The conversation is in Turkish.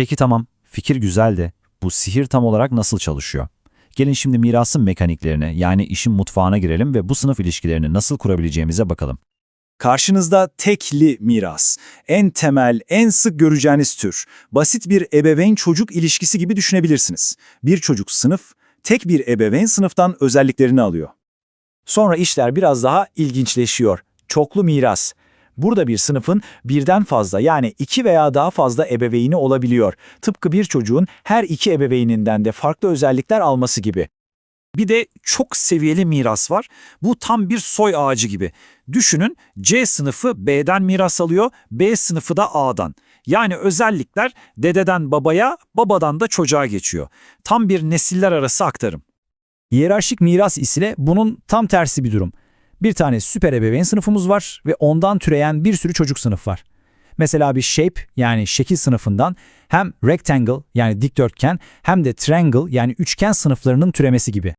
Peki tamam, fikir güzel de bu sihir tam olarak nasıl çalışıyor? Gelin şimdi mirasın mekaniklerine yani işin mutfağına girelim ve bu sınıf ilişkilerini nasıl kurabileceğimize bakalım. Karşınızda tekli miras. En temel, en sık göreceğiniz tür. Basit bir ebeveyn-çocuk ilişkisi gibi düşünebilirsiniz. Bir çocuk sınıf, tek bir ebeveyn sınıftan özelliklerini alıyor. Sonra işler biraz daha ilginçleşiyor. Çoklu miras. Burada bir sınıfın birden fazla yani iki veya daha fazla ebeveyni olabiliyor. Tıpkı bir çocuğun her iki ebeveyninden de farklı özellikler alması gibi. Bir de çok seviyeli miras var. Bu tam bir soy ağacı gibi. Düşünün C sınıfı B'den miras alıyor, B sınıfı da A'dan. Yani özellikler dededen babaya, babadan da çocuğa geçiyor. Tam bir nesiller arası aktarım. Hiyerarşik miras ise bunun tam tersi bir durum. Bir tane süper ebeveyn sınıfımız var ve ondan türeyen bir sürü çocuk sınıf var. Mesela bir shape yani şekil sınıfından hem rectangle yani dikdörtgen hem de triangle yani üçgen sınıflarının türemesi gibi.